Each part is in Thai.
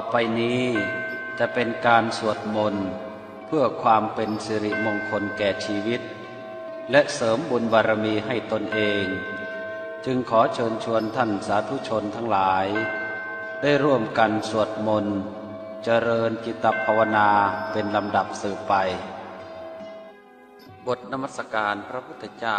่อไปนี้จะเป็นการสวดมนต์เพื่อความเป็นสิริมงคลแก่ชีวิต และเสริมบุญบารมีให้ตนเอง จึงขอเชิญชวนท่านสาธุชนทั้งหลาย ได้ร่วมกันสวดมนต์เจริญจิตภาวนาเป็นลำดับสืบไป บทนมัสการพระพุทธเจ้า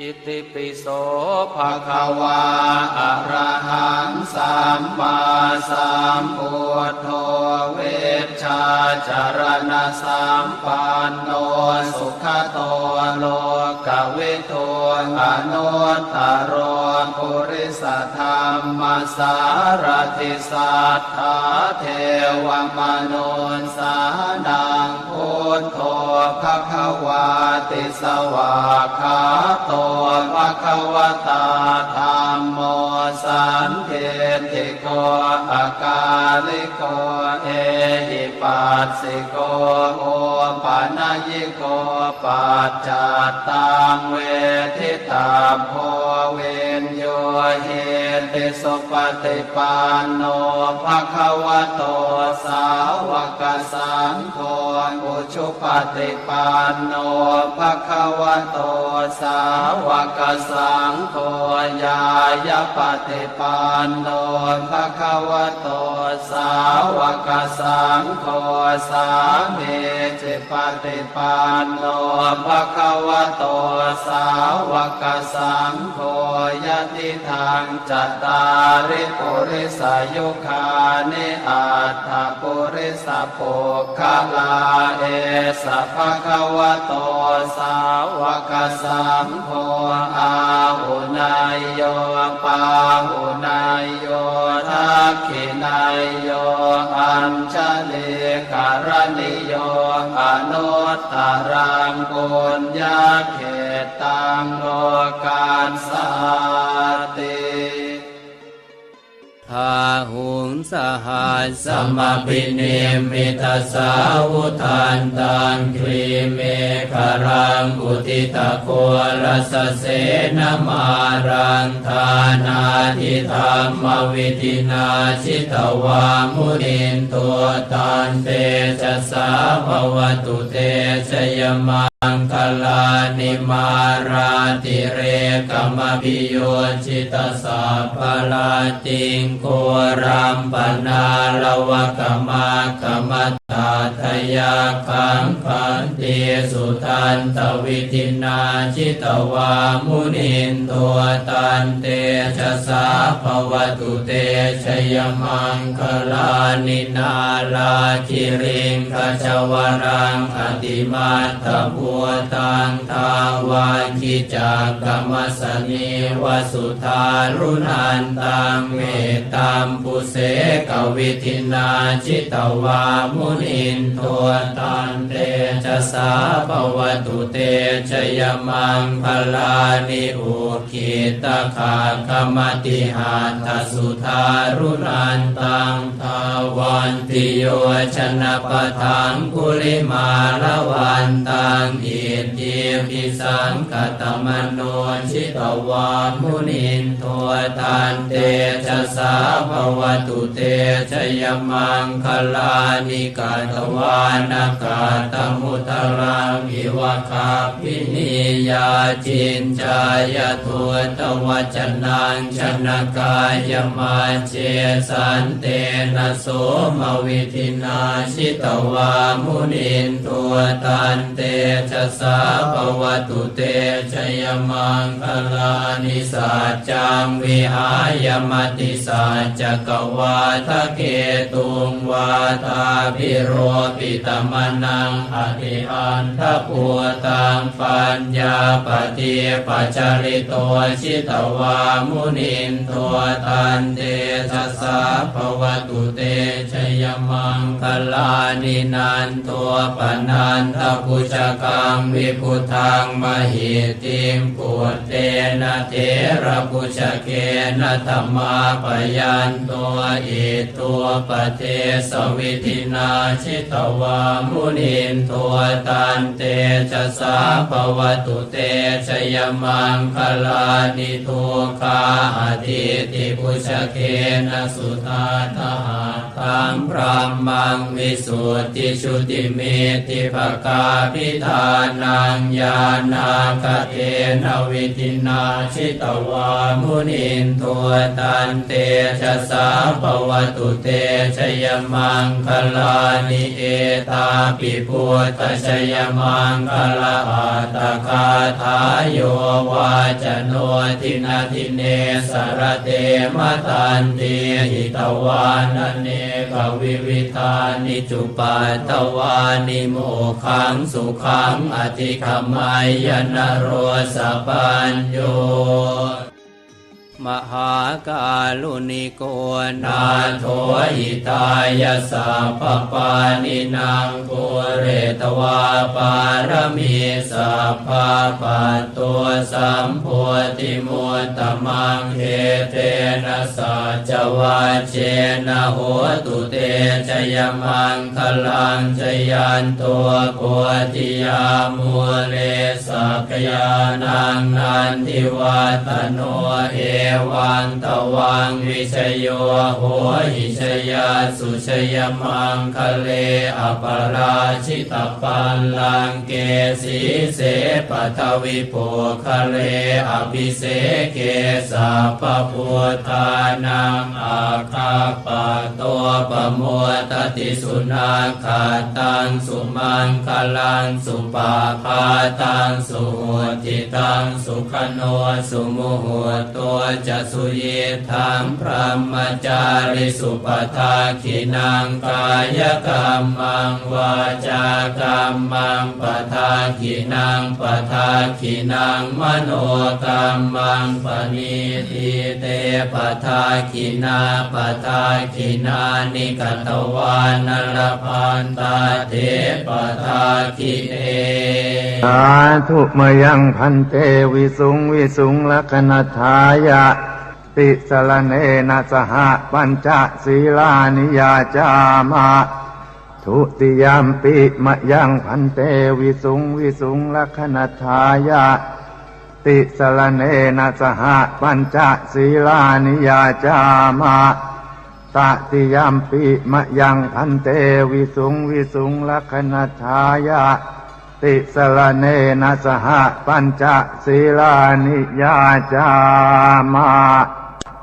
อิติปิโสภะคะวะอะระหังสัมมาสัมพุทโธเวชชาจารณะสัมปันโนสุขโตโลกเวิทูอนุตตรโรปุริสธรรมสารติสัทธาเทวมนุนสานัง พุทโธภะคะวาติสวาคาโตภะคะวตาธรรมโมสันเทติโกอากาลิโกเอหิปัสสิโกโนายิโกปัจจัตตังเวทิตาโพเวนโยเหติสุปฏิปันโนภะคะวะโตสาวกสังโฆอุชุปฏิปันโนภะคะวะโตสาวกสังโฆยายาปฏิปันโนภะคะวะโตสาวกสังโฆสามีจิปฏิปันโนภะคะวะโตสาวกสังโฆยะติทางจัตตาริปุริสายุคานิอัตถปุริสโภคลาเอสะภะคะวะโตสาวกสังโฆอาหุนายโยปาหุนายโย ขินายโยอัญชลิการณิโยอนุตตรังปุญญาเขตตังโลกานสาติ พาหุงสหัสสมปิเนมิตาสาวุทานตังครีเมฆรังอุติตะโกรสเสนมารังทานาทิธรรมวิตินาชิตวามุนินตัวตันเตจะสาภวตุเตชยมาอัังคลานิมาราติเรกมปิโยชิตสัพพลาติงโครัมปนาลวะกมากมตาทยาคังคันติสุทันตวิทินาชิตวามุนินตัวตันเตชะสาภวตุเตชยมังคลานินาลาคิริงขจวรังอติมาตบัวตังทาวาคิจากกรรมสนีวสุธารุนันตังเมตตามปุเสกวิทินาชิตวามุนินตัวตันเตชะสาภวตุเตชยมังพลานิอุคิตขากรรมติหาทสุธารุนันตังทาวันติโยชนะปะทังกุลิมาละวันตังอิทิปิสังกตมโนชิตวามุนินโทตันเตชะสาภวตุเตชยมังคลานิกาตวานากาตมุตรังอิวะคาพินิยาจินจายทุตวจนังชนกายมาเจสันเตนะโสมวิทินาชิตวามุนินตัวตันเตชจะสาภวตุเตชยมังคลานิสัจจังวิหายมติสัจจกวาทะเกตุงวาทาพิโรปิตมนังอธิอันทะปัวตังปัญญาปฏิปัจจริโตชิตวามุนินตัวตันเตชะสาภวตุเตชยมังคลานินันตัวปนันทปุจกังวิพุทังมหิติมปุตเตนะเทระปุจเกนะธรรมาปยันตัวอิตัวปเทสวิธินาชิตวามุนินตัวตันเตชะสาภวตุเตชยมังคลานิทุคาอธิติปุชเกนะสุตาทหาตังพระมังวิสุทธิชุติเมติภกาพิธานังญาณาคเทนวิธินาชิตวามุนินตัวตันเตชะสาภวตุเตชยมังคลานิเอตาปิพุทธชยมังคลาอัตคาทายโยวาจโนทินาทิเนสรเตมตันติหิตวานเนกวิวิธานิจุปัตตวานิโมขังสุขังอธิคมายนโรสปัญโย มหากาลุนิโกนาโทหิตายสัพปานินางปุเรตวาปารมีสัพพะปัตตัวสัมโพธิมุตตมังเทเตนะสัจวาเจนะโหตุเตชยมังคลังชยันตัวโพธิยามูเลสักยานังนันทิวัตโนเอวังตวังวิชโยโหหิชยาสุชยมังคะเลอปราชิตปัลลังเกสีเสปทวิโปคะเลอภิเสเกสัพพุทธานังอาคาปะตัวปะมัวตติสุนาคาตังสุมังคลังสุปาพาตังสุหุติตังสุขโนสุมุหุตัวจะสุเยธรรมพระมจาริสุปทาขินังกายกรรมังวาจากรรมังปทาขินังปทาขินังมโนกรรมังปณิทิเตปทาขินาปทาขินานิกตวานรพันตาเทปทาขิเอสาธุมยังพันเตวิสุงวิสุงลักนัทายะ ติสรเนนะสหปัญจศีลานิยาจามะทุติยามปิมะยังพันเตวิสุงวิสุงลักนัทายะ ติสรเนนะสหปัญจศีลานิยาจามะตติยามปิมะยังพันเตวิสุงวิสุงลักนัทายะ ติสรเนนะสหปัญจศีลานิยาจามะ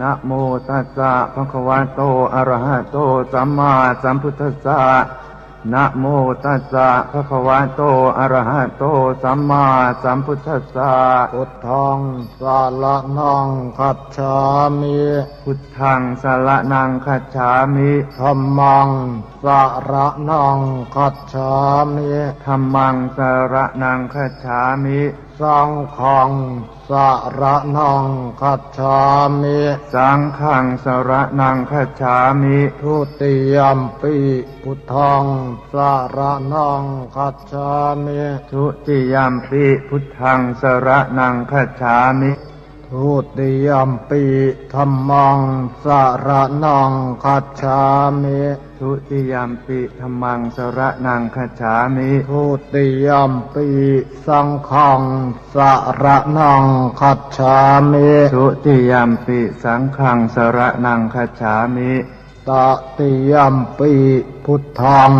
นะโมตัสสะภะคะวะโต อะระหะโต สัมมาสัมพุทธัสสะนะโมตัสสะภะคะวะโต อะระหะโต สัมมาสัมพุทธัสสะ พุทธังสารนังคัจฉามิ พุทธังสารนังคัจฉามิธัมมังสารนังคัจฉามิธัมมังสารนังคัจฉามิ สังฆังสารนังคัจฉามิ สังฆังสารนังคัจฉามิทุติยมปิพุทธังสารนังคัจฉามิทุติยามปิพุทธังสรนังคัจฉามิธ ทุติยมปีธรรมังสารนังคัจฉามิทุติยมปีธรรมังสระนังคจฉามิทุติยมปีสังฆังสารนังคัจฉามิทุติยมปีสังฆังสระนังคจฉามิ ตติยมปีพุทธัง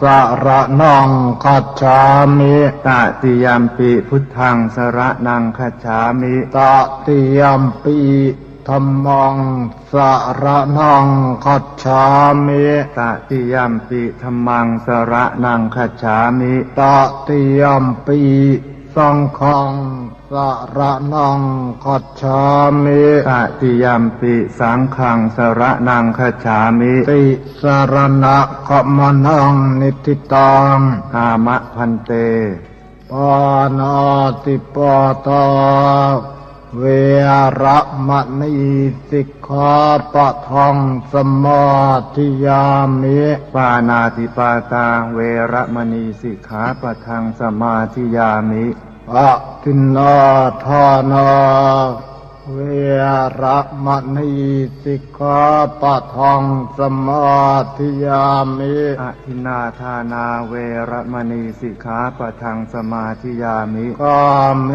สารนังคัจฉามิตติยมปิพุทธังสระนังคจฉามิตติยมปีธรรมังสารนังคัจฉามิตติยมปิธรรมังสระนังคจฉามิตติยมปีสังฆัง สารนังคัจฉามิตติยมปิสังฆังสระนังคจฉามิติสารณะขมนังนิติตังกามะพันเตปานาติปาตาเวระมณีสิกขาปะทังสมาธิยามิปานาติปาตาเวระมณีสิกขาปะทังสมาธิยามิ อะทินนาทานาเวระมณีสิกขาปะทังสมาธิยามิอะทินนาทานาเวระมณีสิกขาปะทังสมาธิยามิกาเม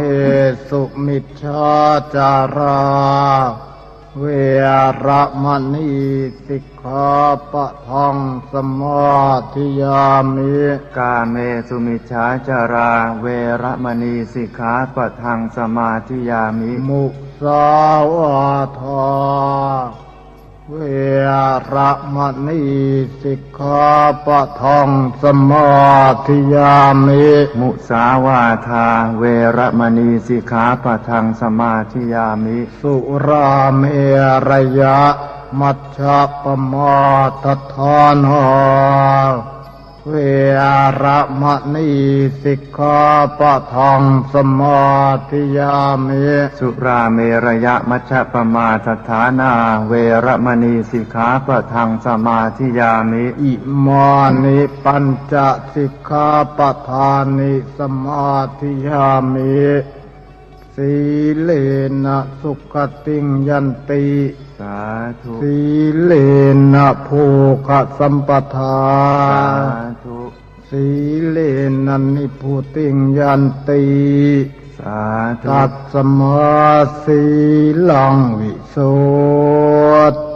สุมิชฌาจารา เวระมณีสิก ขาปะทังสมาธิยามิกาเมสุมิชฌาจาราเวระมณีสิกขาปะทังสมาธิยามิ มุสาวาทาเวระมณีสิกขาปะทังสมาธิยามิ มุสาวาทาเวระมณีสิกขาปะทังสมาธิยามิ สุราเมรยะ มัชฌะปมาทานหาเวระมณีสิกขาปะทังสมาธิยามิสุราเมรยะมัชฌะปมาสถานา เวระมณีสิกขาปะทังสมาธิยามิ อิมานิปัญจสิกขาปทานิสมาธิยามิสีเลนะสุขติงยันติ สาธุ สีเลนะภูคสัมปทา สาธุ สีเลนะนิพุติงยันติสาธุตัดสมาสีลังวิโส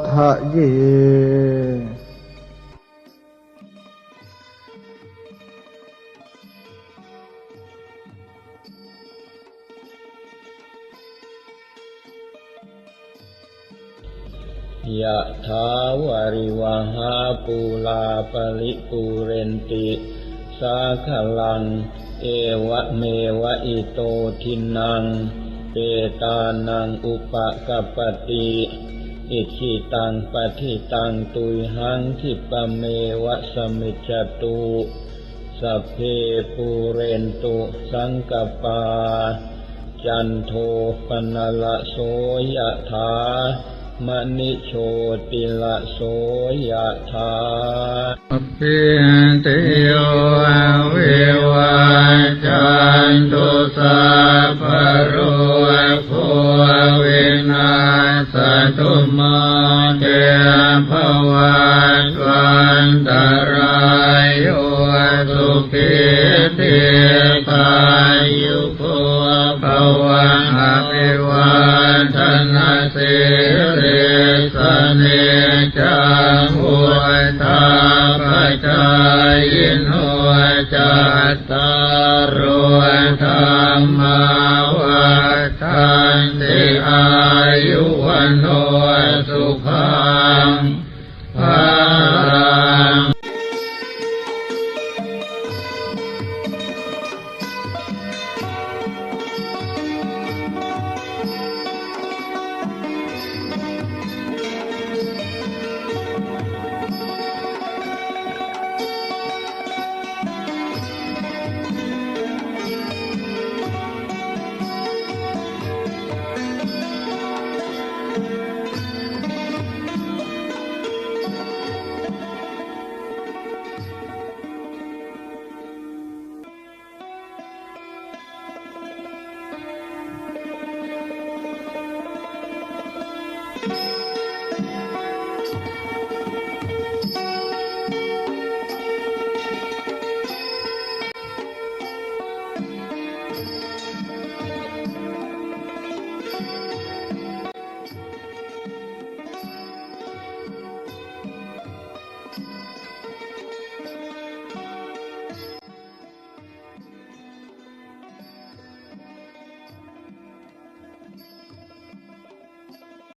ทะเย ยะถาวาริวหาปูลาปริปูเรนติ สาขลัง เอวะเมวะอิโตทินัง เปตานังอุปกัปติอิชิตังปฏิตังตุยหังทิปเมวะสมิจจตุสัพเพปูเรนตุสังกปา จันโทปนละโสยะถา มณิโชติละโสยะถาปิติโยวิวาจจันตุ ต